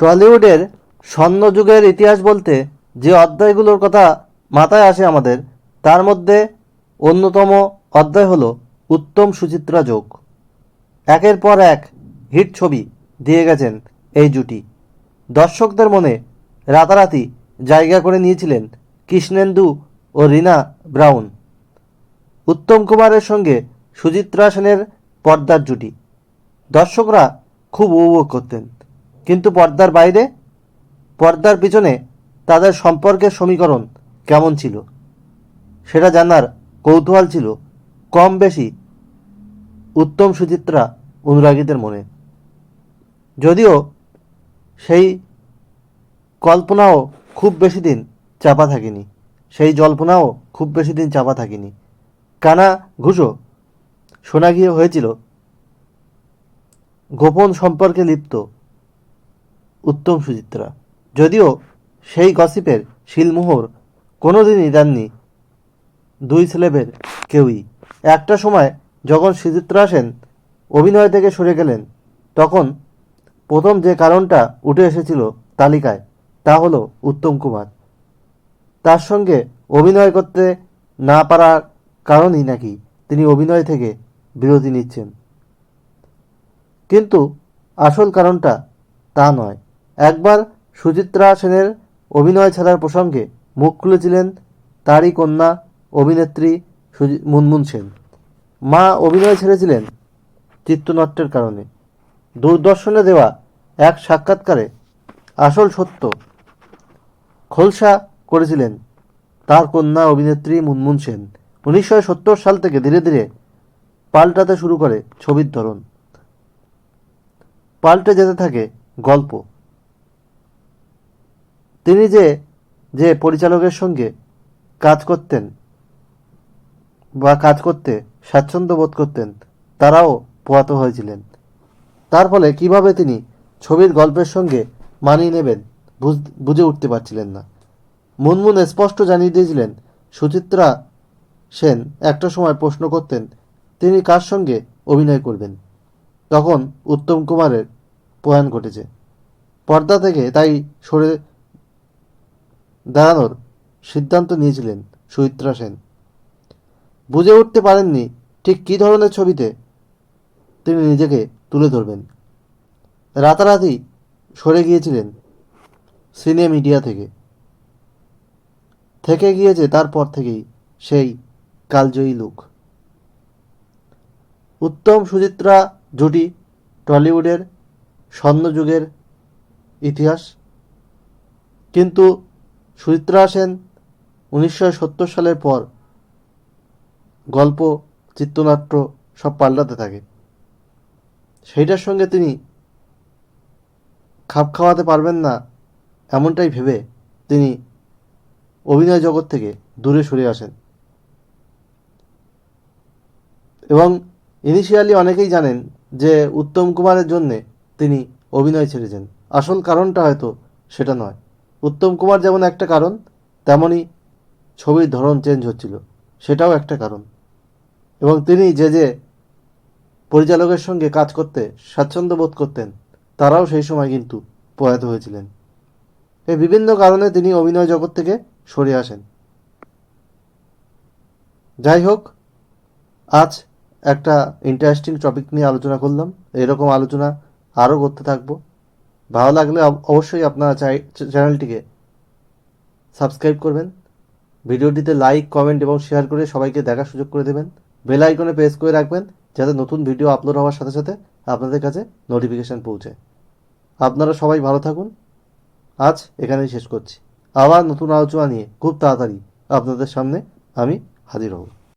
টলিউডের স্বর্ণযুগের ইতিহাস বলতে যে অধ্যায়গুলোর কথা মাথায় আসে আমাদের, তার মধ্যে অন্যতম অধ্যায় হলো উত্তম সুচিত্রা যোগ। একের পর এক হিট ছবি দিয়ে গেছেন এই জুটি। দর্শকদের মনে রাতারাতি জায়গা করে নিয়েছিলেন কৃষ্ণেন্দু ও রীনা ব্রাউন। উত্তম কুমারের সঙ্গে সুচিত্রা সেনের পর্দার জুটি। দর্শকরা খুব উপভোগ করতেন। কিন্তু পর্দার বাইরে, পর্দার পিছনে তাদের সম্পর্কের সমীকরণ কেমন ছিল? সেটা জানার কৌতূহল ছিল কম বেশি উত্তম সুচিত্রা অনুরাগীদের মনে। যদিও সেই কল্পনাও খুব বেশি দিন চাপা থাকেনি, সেই জল্পনাও খুব বেশি দিন চাপা থাকেনি। কানা ঘুষো শোনা গিয়ে হয়েছিল। গোপন সম্পর্কে লিপ্ত উত্তম সুচিত্রা। যদিও সেই গসিপের শিলমোহর কোনোদিনই দেননি দুই ছেলেবের কেউই। একটা সময় যখন সুচিত্রা সেন অভিনয় থেকে সরে গেলেন, তখন প্রথম যে কারণটা উঠে এসেছিল তালিকায়, তা হলো উত্তম কুমার। তার সঙ্গে অভিনয় করতে না পারার কারণই নাকি তিনি অভিনয় থেকে বিরতি নিচ্ছেন। কিন্তু আসল কারণটা তা নয়। একবার সুচিত্রা সেনের অভিনয় ছাড়ার প্রসঙ্গে মুখ খুলেছিলেন তারই কন্যা অভিনেত্রী মুনমুন সেন। মা অভিনয় ছেড়েছিলেন চিত্রনাট্যের কারণে। দূরদর্শনে দেওয়া এক সাক্ষাৎকারে আসল সত্য খোলসা করেছিলেন তার কন্যা অভিনেত্রী মুনমুন সেন। উনিশশো সত্তর সাল থেকে ধীরে ধীরে পাল্টাতে শুরু করে ছবির ধরন। পাল্টে যেতে থাকে গল্প। তিনি যে যে পরিচালকের সঙ্গে কাজ করতেন বা কাজ করতে স্বাচ্ছন্দ্য বোধ করতেন, তারাও পোয়াত হয়েছিলেন। তার ফলে কীভাবে তিনি ছবির গল্পের সঙ্গে মানিয়ে নেবেন বুঝ- উঠতে পারছিলেন না। মুনমুন স্পষ্ট জানিয়ে দিয়েছিলেন, সুচিত্রা সেন একটা সময় প্রশ্ন করতেন, তিনি কার সঙ্গে অভিনয় করবেন? তখন উত্তম কুমারের প্রয়াণ ঘটেছে। পর্দা থেকে তাই সরে দাঁড়ানোর সিদ্ধান্ত নিয়েছিলেন সুচিত্রা সেন। বুঝে উঠতে পারেননি ঠিক কী ধরনের ছবিতে তিনি নিজেকে তুলে ধরবেন। রাতারাতি সরে গিয়েছিলেন সিনে মিডিয়া থেকে। থেকে গিয়েছে তারপর থেকেই সেই কালজয়ী লুক। উত্তম সুচিত্রা জুটি টলিউডের স্বর্ণযুগের ইতিহাস। কিন্তু সুচিত্রা সেন উনিশশো সত্তর সালের পর গল্প, চিত্রনাট্য সব পাল্টাতে থাকে। সেইটার সঙ্গে তিনি খাপ খাওয়াতে পারবেন না এমনটাই ভেবে তিনি অভিনয় জগৎ থেকে দূরে সরে আসেন। এবং ইনিশিয়ালি অনেকেই জানেন যে উত্তম কুমারের জন্যে তিনি অভিনয় ছেড়েছেন। আসল কারণটা হয়তো সেটা নয়। উত্তম কুমার যেমন একটা কারণ তেমনই ছবির ধরন চেঞ্জ হচ্ছিল। সেটাও একটা কারণ। এবং তিনি যে যে পরিচালকের সঙ্গে কাজ করতে স্বাচ্ছন্দ্য বোধ করতেন, তারাও সেই সময় কিন্তু প্রয়াত হয়েছিলেন। এই বিভিন্ন কারণে তিনি অভিনয় জগৎ থেকে সরে আসেন। যাই হোক, আজ একটা ইন্টারেস্টিং টপিক নিয়ে আলোচনা করলাম। এরকম আলোচনা আরও করতে থাকব। ভালো লাগলে অব- অবশ্যই আপনারা চ্যানেলটিকে সাবস্ক্রাইব করবেন। ভিডিওটিতে লাইক কমেন্ট এবং শেয়ার করে সবাইকে দেখার সুযোগ করে দেবেন। বেল আইকনে প্রেস করে রাখবেন যাতে নতুন ভিডিও আপলোড হওয়ার সাথে সাথে আপনাদের কাছে নোটিফিকেশান পৌঁছায় আপনারা সবাই ভালো থাকুন। আজ এখানেই শেষ করছি। আবার নতুন আলোচনা নিয়ে খুব তাড়াতাড়ি আপনাদের সামনে আমি হাজির হব।